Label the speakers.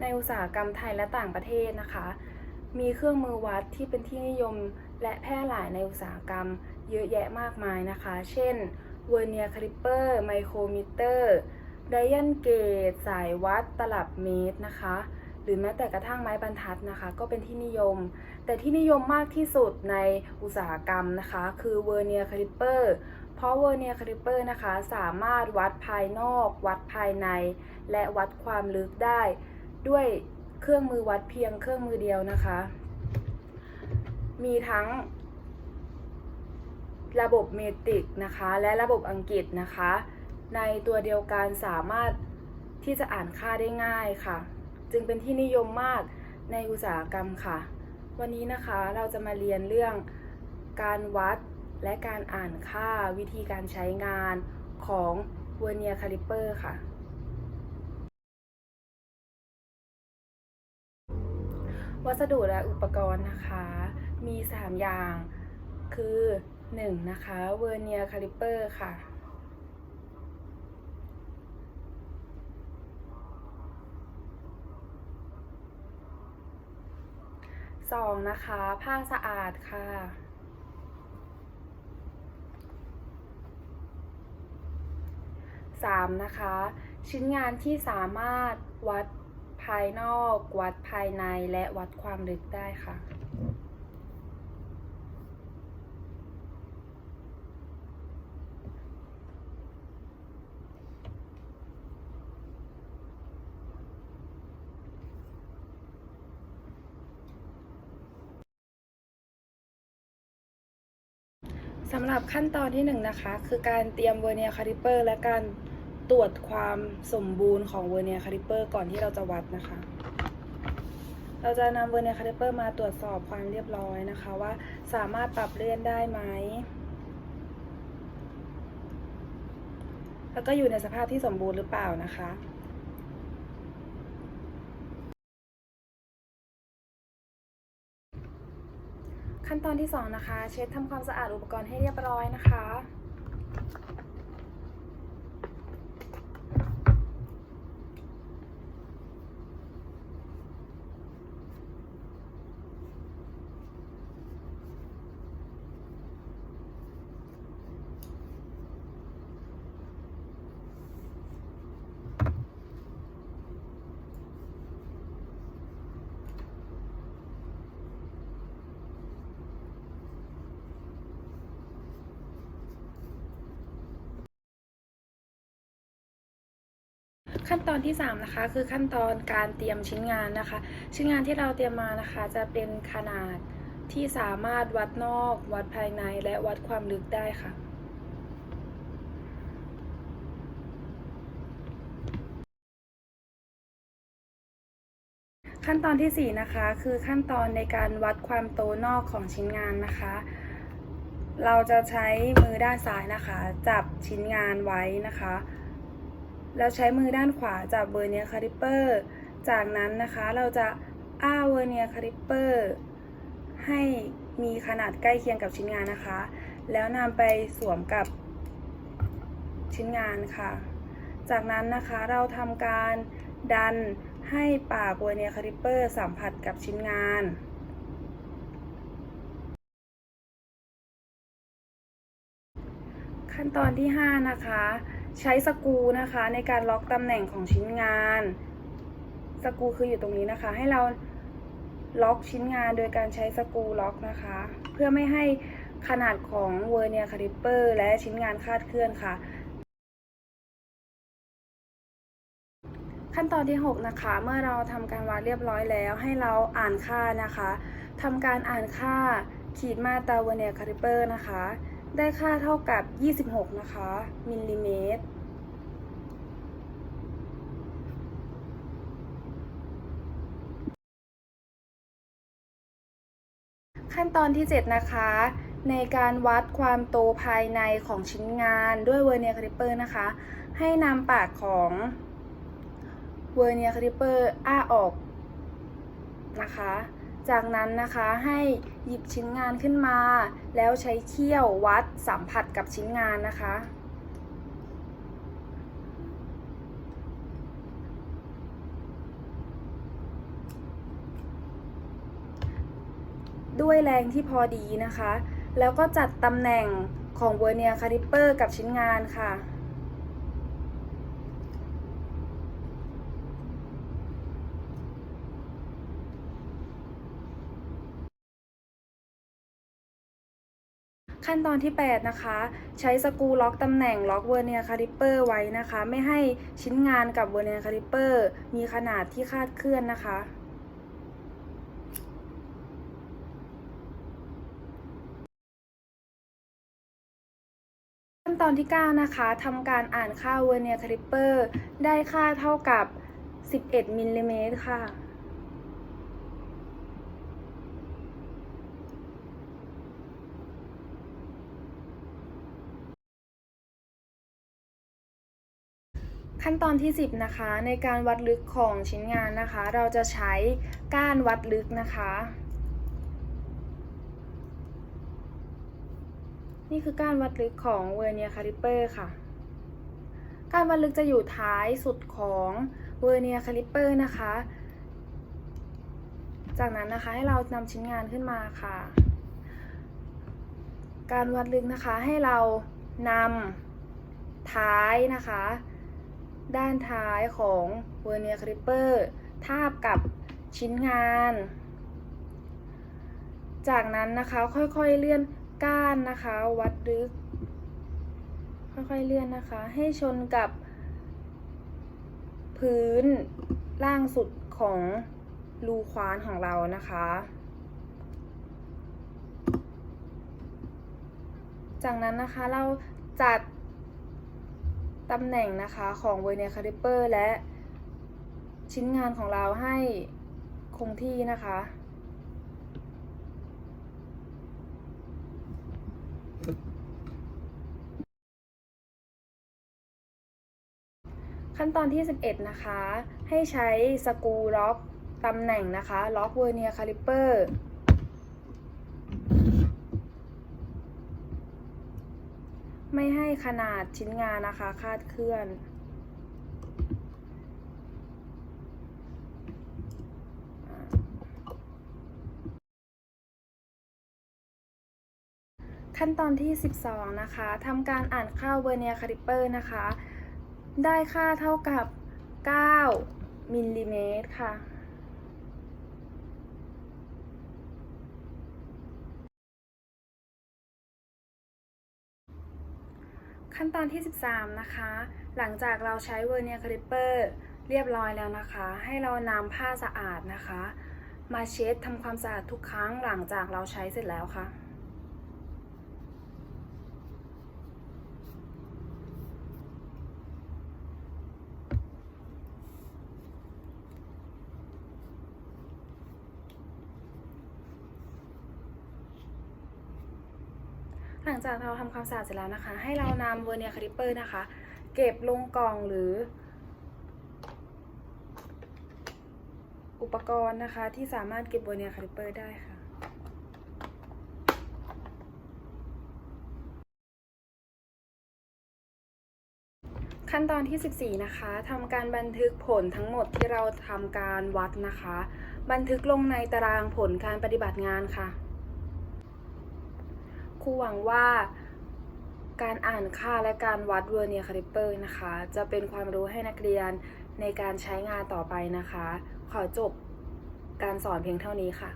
Speaker 1: ในอุตสาหกรรมไทยและต่างประเทศนะคะ มีเครื่องมือวัดที่เป็นที่นิยมและแพร่หลายในอุตสาหกรรมเยอะแยะมากมายนะคะ เช่นเวอร์เนียคลิปเปอร์ไมโครมิเตอร์ไดยันเกจสายวัดตลับเมตรนะคะ หรือแม้แต่กระทั่งไม้บรรทัดนะคะ ก็เป็นที่นิยม แต่ที่นิยมมากที่สุดในอุตสาหกรรมนะคะ คือเวอร์เนียคลิปเปอร์เพราะเวอร์เนียคลิปเปอร์นะคะ สามารถวัดภายนอก วัดภายใน และวัดความลึกได้ ด้วยเครื่องมือวัดเพียงเครื่องมือเดียวนะคะ มีทั้งระบบเมตริกนะคะ และระบบอังกฤษนะคะ ในตัวเดียวกันสามารถที่จะอ่านค่าได้ง่ายค่ะ จึงเป็นที่นิยมมากในอุตสาหกรรมค่ะ วันนี้นะคะเราจะมาเรียนเรื่องการวัดและการอ่านค่าวิธีการใช้งานของเวอร์เนียคาลิเปอร์ค่ะ วัสดุและอุปกรณ์นะคะ มี 3 อย่าง คือ 1. นะคะเวอร์เนียคาลิเปอร์ค่ะ 2. นะคะ ผ้าสะอาดค่ะ 3. นะคะ ชิ้นงานที่สามารถวัด ภายนอก วัดภายในและวัดความลึกได้ค่ะสำหรับขั้นตอนที่1นงนะคะ คือการเตรียมเวอร์เนียคาลิเปอร์ และการ ตรวจความสมบูรณ์ของเวอร์เนียคาลิเปอร์ก่อนที่เราจะวัดนะคะ เราจะนำเวอร์เนียคาลิเปอร์มาตรวจสอบความเรียบร้อยนะคะ ว่าสามารถปรับเลื่อนได้ไหม แล้วก็อยู่ในสภาพที่สมบูรณ์หรือเปล่านะคะขั้นตอนที่ 2 นะคะ เช็ดทำความสะอาดอุปกรณ์ให้เรียบร้อยนะคะ ขั้นตอนที่ 3 นะคะ คือขั้นตอนการเตรียมชิ้นงานนะคะ ชิ้นงานที่เราเตรียมมานะคะ จะเป็นขนาดที่สามารถวัดนอก วัดภายในและวัดความลึกได้ค่ะขั้นตอนที่ 4 นะคะ คือขั้นตอนในการวัดความโตนอกของชิ้นงานนะคะ เราจะใช้มือด้านซ้ายนะคะ จับชิ้นงานไว้นะคะ แล้วใช้มือด้านขวาจับเวอร์เนียคาลิปเปอร์ จากนั้นนะคะเราจะอ้าเวอร์เนียคาลิปเปอร์ให้มีขนาดใกล้เคียงกับชิ้นงานนะคะ แล้วนำไปสวมกับชิ้นงานค่ะ จากนั้นนะคะเราทำการดันให้ปากเวอร์เนียคาลิปเปอร์สัมผัสกับชิ้นงานขั้นตอนที่ 5 นะคะ ใช้สกูนะคะ ในการล็อกตำแหน่งของชิ้นงาน สกูคืออยู่ตรงนี้นะคะ ให้เราล็อกชิ้นงานโดยการใช้สกูล็อกนะคะ เพื่อไม่ให้ขนาดของเวอร์เนียคาลิปเปอร์และชิ้นงานคลาดเคลื่อนค่ะ ขั้นตอนที่ 6 นะคะ เมื่อเราทำการวัดเรียบร้อยแล้ว ให้เราอ่านค่านะคะทำการอ่านค่าขีดมาตราเวอร์เนียคาลิปเปอร์นะคะ ได้ค่าเท่ากับ 26 นะคะ มิลลิเมตร ขั้นตอนที่ 7 นะคะ ในการวัดความโตภายในของชิ้นงานด้วยเวอร์เนียคาลิปเปอร์นะคะ ให้นำปากของเวอร์เนียคาลิปเปอร์อ้าออกนะคะ จากนั้นนะคะให้หยิบชิ้นงานขึ้นมา แล้วใช้เขี้ยววัดสัมผัสกับชิ้นงานนะคะด้วยแรงที่พอดีนะคะ แล้วก็จัดตำแหน่งของเวอร์เนียคาริปเปอร์กับชิ้นงานค่ะ ขั้นตอนที่ 8 นะคะ ใช้สกูล็อกตำแหน่งล็อกเวอร์เนียคาลิปเปอร์ไว้นะคะ ไม่ให้ชิ้นงานกับเวอร์เนียคาลิปเปอร์มีขนาดที่คาดเคลื่อนนะคะ ขั้นตอนที่ 9 นะคะทำการอ่านค่าเวอร์เนียคาลิปเปอร์ได้ค่าเท่ากับ 11มิลลิเมตรค่ะ ขั้นตอนที่ 10 นะคะ ในการวัดลึกของชิ้นงานนะคะ เราจะใช้ก้านวัดลึกนะคะ นี่คือก้านวัดลึกของเวอร์เนียคาลิเปอร์ค่ะ ก้านวัดลึกจะอยู่ท้ายสุดของเวอร์เนียคาลิเปอร์นะคะ จากนั้นนะคะให้เรานำชิ้นงานขึ้นมาค่ะ การวัดลึกนะคะให้เรานำท้ายนะคะ ด้านท้ายของเวอร์เนียคลิปเปอร์ทาบกับชิ้นงาน จากนั้นนะคะค่อยๆเลื่อนก้านนะคะ วัดลึก ค่อยๆเลื่อนนะคะ ให้ชนกับพื้นล่างสุดของรูควานของเรานะคะ จากนั้นนะคะเราจัด ตำแหน่งนะคะของเวอร์เนียคาลิปเปอร์และชิ้นงานของเราให้คงที่นะคะ ขั้นตอนที่ 11 นะคะ ให้ใช้สกูล็อกตำแหน่งนะคะ ล็อกเวอร์เนียคาลิปเปอร์ ไม่ให้ขนาดชิ้นงานนะคะคาดเคลื่อน ขั้นตอนที่ 12 นะคะทำการอ่านค่าเวอร์เนียคาลิปเปอร์นะคะ ได้ค่าเท่ากับ 9มิลลิเมตรค่ะ ขั้นตอนที่ 13 นะคะ หลังจากเราใช้เวอร์เนียคลิปเปอร์เรียบร้อยแล้วนะคะ ให้เรานำผ้าสะอาดนะคะ มาเช็ดทำความสะอาดทุกครั้งหลังจากเราใช้เสร็จแล้วค่ะ หลังจากเราทำความสะอาดเสร็จแล้วนะคะ ให้เรานำเวอร์เนียคลิปเปอร์นะคะ เก็บลงกล่องหรือ อุปกรณ์นะคะที่สามารถเก็บเวอร์เนียคลิปเปอร์ได้ค่ะขั้นตอนที่ 14 นะคะทำการบันทึกผลทั้งหมดที่เราทำการวัดนะคะ บันทึกลงในตารางผลการปฏิบัติงานค่ะ ครูหวังว่าการอ่านค่าและการวัดเวอร์เนียคาลิปเปอร์นะคะ จะเป็นความรู้ให้นักเรียนในการใช้งานต่อไปนะคะ ขอจบการสอนเพียงเท่านี้ค่ะ